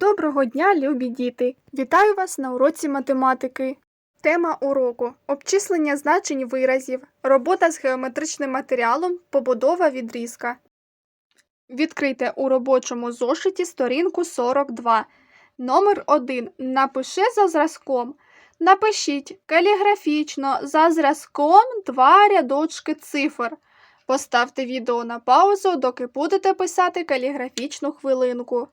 Доброго дня, любі діти! Вітаю вас на уроці математики. Тема уроку обчислення значень виразів, робота з геометричним матеріалом, побудова відрізка. Відкрийте у робочому зошиті сторінку 42. Номер 1. Напиши за зразком. Напишіть каліграфічно за зразком два рядочки цифр. Поставте відео на паузу, доки будете писати каліграфічну хвилинку.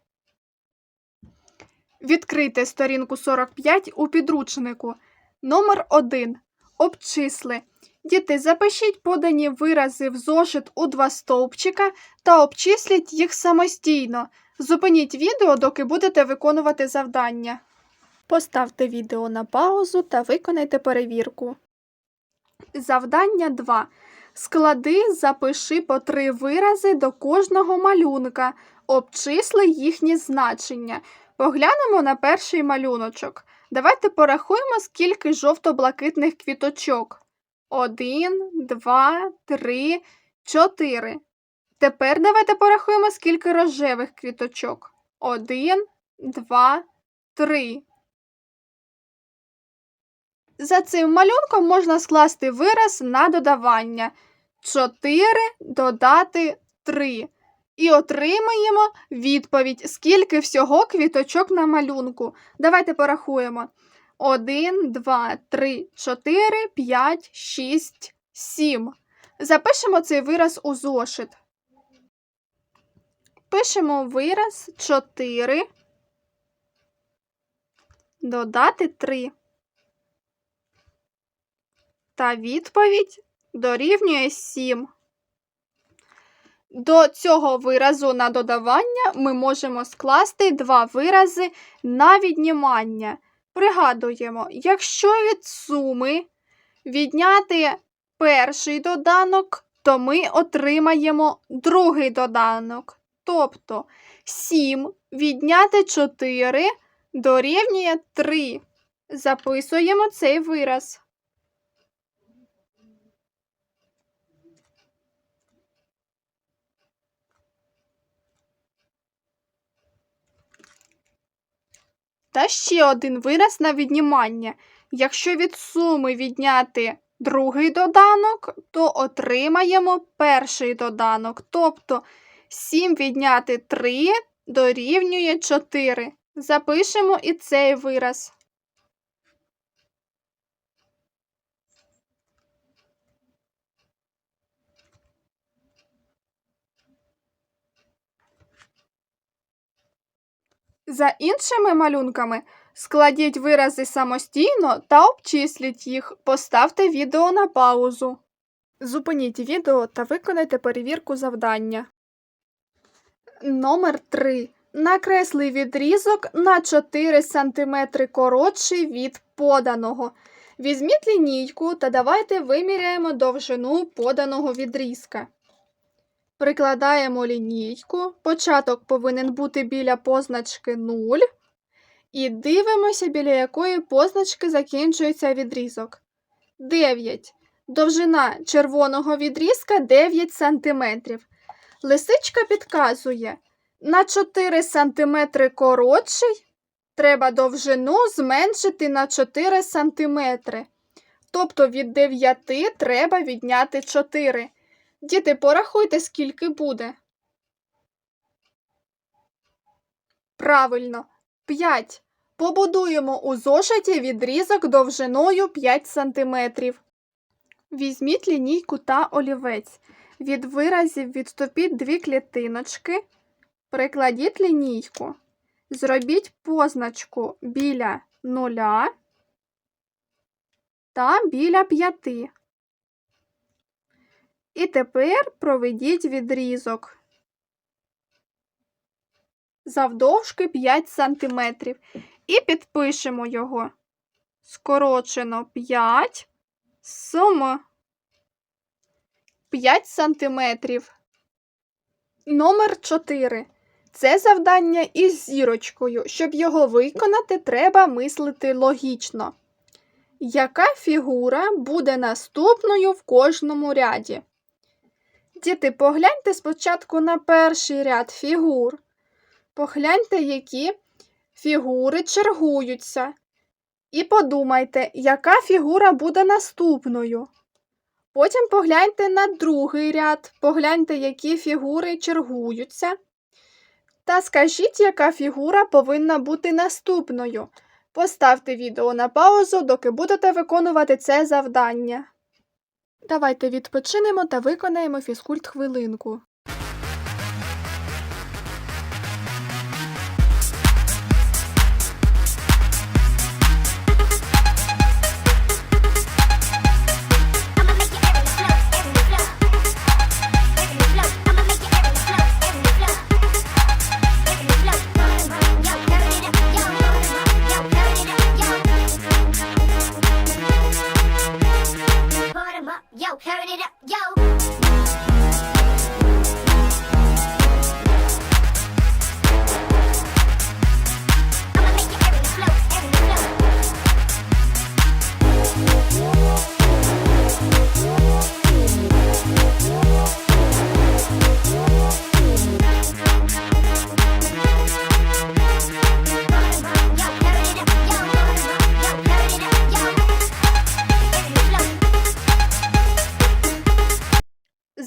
Відкрийте сторінку 45 у підручнику. Номер 1. Обчисли. Діти, запишіть подані вирази в зошит у два стовпчика та обчисліть їх самостійно. Зупиніть відео, доки будете виконувати завдання. Поставте відео на паузу та виконайте перевірку. Завдання 2. Склади, запиши по три вирази до кожного малюнка. Обчисли їхні значення. Поглянемо на перший малюночок. Давайте порахуємо, скільки жовто-блакитних квіточок. Один, два, три, чотири. Тепер давайте порахуємо, скільки рожевих квіточок. Один, два, три. За цим малюнком можна скласти вираз на додавання. 4 додати 3. І отримаємо відповідь, скільки всього квіточок на малюнку. Давайте порахуємо. 1, 2, 3, 4, 5, 6, 7. Запишемо цей вираз у зошит. Пишемо вираз 4. Додати 3. Та відповідь дорівнює 7. До цього виразу на додавання ми можемо скласти два вирази на віднімання. Пригадуємо, якщо від суми відняти перший доданок, то ми отримаємо другий доданок. Тобто 7 відняти 4 дорівнює 3. Записуємо цей вираз. Та ще один вираз на віднімання. Якщо від суми відняти другий доданок, то отримаємо перший доданок. Тобто 7 відняти 3 дорівнює 4. Запишемо і цей вираз. За іншими малюнками складіть вирази самостійно та обчисліть їх. Поставте відео на паузу. Зупиніть відео та виконайте перевірку завдання. Номер 3. Накресли відрізок на 4 см коротший від поданого. Візьміть лінійку та давайте виміряємо довжину поданого відрізка. Прикладаємо лінійку. Початок повинен бути біля позначки 0. І дивимося, біля якої позначки закінчується відрізок. 9. Довжина червоного відрізка 9 см. Лисичка підказує, на 4 см коротший треба довжину зменшити на 4 см. Тобто від 9 треба відняти 4. Діти, порахуйте, скільки буде. Правильно, 5. Побудуємо у зошиті відрізок довжиною 5 см. Візьміть лінійку та олівець. Від виразів відступіть дві клітиночки. Прикладіть лінійку. Зробіть позначку біля нуля та біля 5. І тепер проведіть відрізок завдовжки 5 см. І підпишемо його. Скорочено 5 см. 5 см. Номер 4. Це завдання із зірочкою. Щоб його виконати, треба мислити логічно. Яка фігура буде наступною в кожному ряді? Діти, погляньте спочатку на перший ряд фігур. Погляньте, які Фігури чергуються. І подумайте, яка фігура буде наступною. Потім погляньте на другий ряд, погляньте, які фігури чергуються. Та скажіть, яка фігура повинна бути наступною. Поставте відео на паузу, доки будете виконувати це завдання. Давайте відпочинемо та виконаємо фізкульт хвилинку.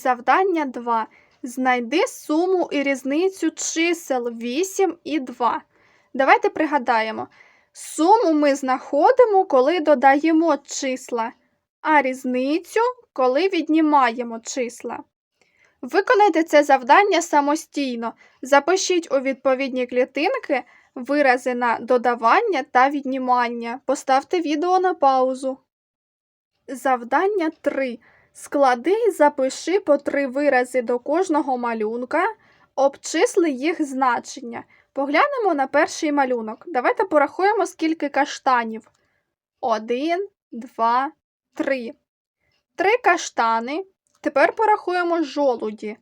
Завдання 2. Знайди суму і різницю чисел 8 і 2. Давайте пригадаємо. Суму ми знаходимо, коли додаємо числа, а різницю, коли віднімаємо числа. Виконайте це завдання самостійно. Запишіть у відповідні клітинки вирази на додавання та віднімання. Поставте відео на паузу. Завдання 3. Склади і запиши по три вирази до кожного малюнка, обчисли їх значення. Поглянемо на перший малюнок. Давайте порахуємо, скільки каштанів. Один, два, три. Три каштани. Тепер порахуємо жолуді.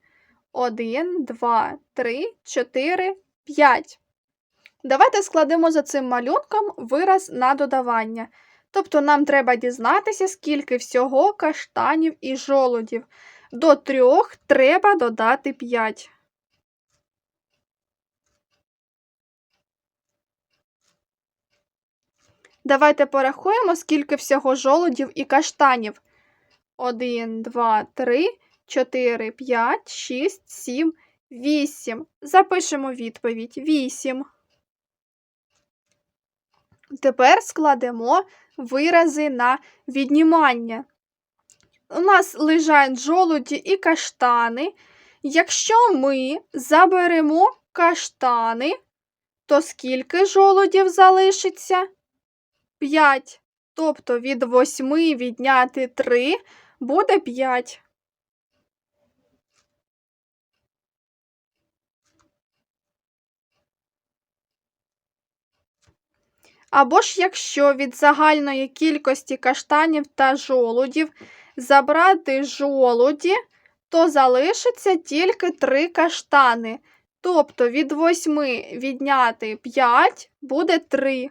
Один, два, три, чотири, п'ять. Давайте складемо за цим малюнком вираз на додавання. Тобто нам треба дізнатися, скільки всього каштанів і жолудів. До трьох треба додати 5. Давайте порахуємо, скільки всього жолудів і каштанів. 1, 2, 3, 4, 5, 6, 7, 8. Запишемо відповідь 8. Тепер складемо вирази на віднімання. У нас лежать жолуді і каштани. Якщо ми заберемо каштани, то скільки жолудів залишиться? 5. Тобто від 8 відняти 3 буде 5. Або ж якщо від загальної кількості каштанів та жолудів забрати жолуді, то залишиться тільки 3 каштани. Тобто від 8 відняти 5 буде 3.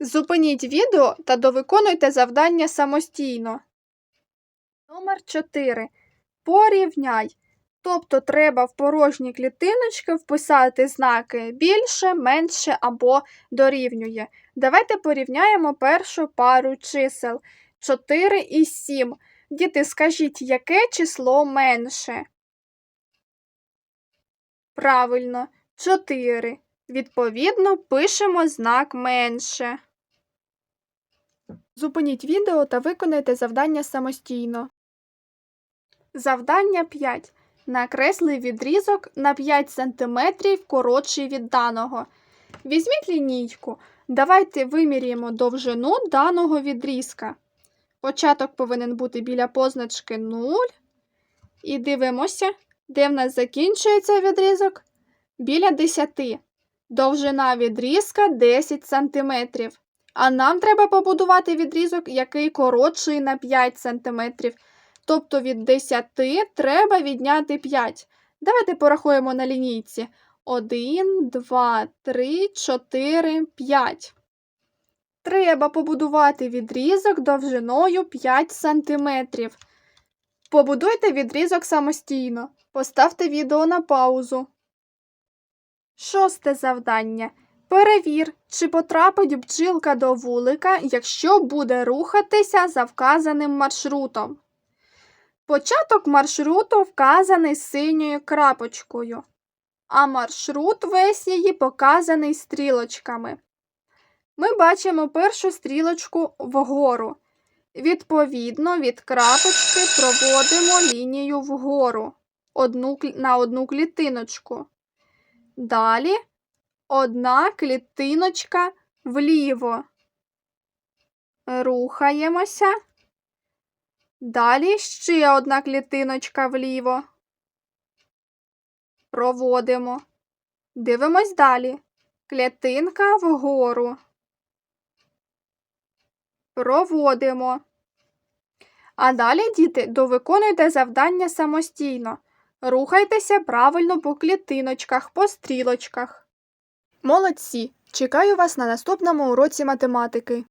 Зупиніть відео та довиконуйте завдання самостійно. Номер 4. Порівняй. Тобто треба в порожні клітиночки вписати знаки більше, менше або дорівнює. Давайте порівняємо першу пару чисел 4 і 7. Діти, скажіть, яке число менше? Правильно, 4. Відповідно, пишемо знак менше. Зупиніть відео та виконайте завдання самостійно. Завдання 5. Накресли відрізок на 5 см коротший від даного. Візьміть лінійку. Давайте виміряємо довжину даного відрізка. Початок повинен бути біля позначки 0. І дивимося, де в нас закінчується відрізок. Біля 10. Довжина відрізка 10 см. А нам треба побудувати відрізок, який коротший на 5 см. Тобто від 10 треба відняти 5. Давайте порахуємо на лінійці. 1, 2, 3, 4, 5. Треба побудувати відрізок довжиною 5 см. Побудуйте відрізок самостійно. Поставте відео на паузу. Шосте завдання. Перевір, чи потрапить бджілка до вулика, якщо буде рухатися за вказаним маршрутом. Початок маршруту вказаний синьою крапочкою, а маршрут весь її показаний стрілочками. Ми бачимо першу стрілочку вгору. Відповідно, від крапочки проводимо лінію вгору одну, на одну клітиночку. Далі одна клітиночка вліво. Рухаємося. Далі ще одна клітиночка вліво. Проводимо. Дивимось далі. Клітинка вгору. Проводимо. А далі, діти, довиконуйте завдання самостійно. Рухайтеся правильно по клітиночках, по стрілочках. Молодці! Чекаю вас на наступному уроці математики.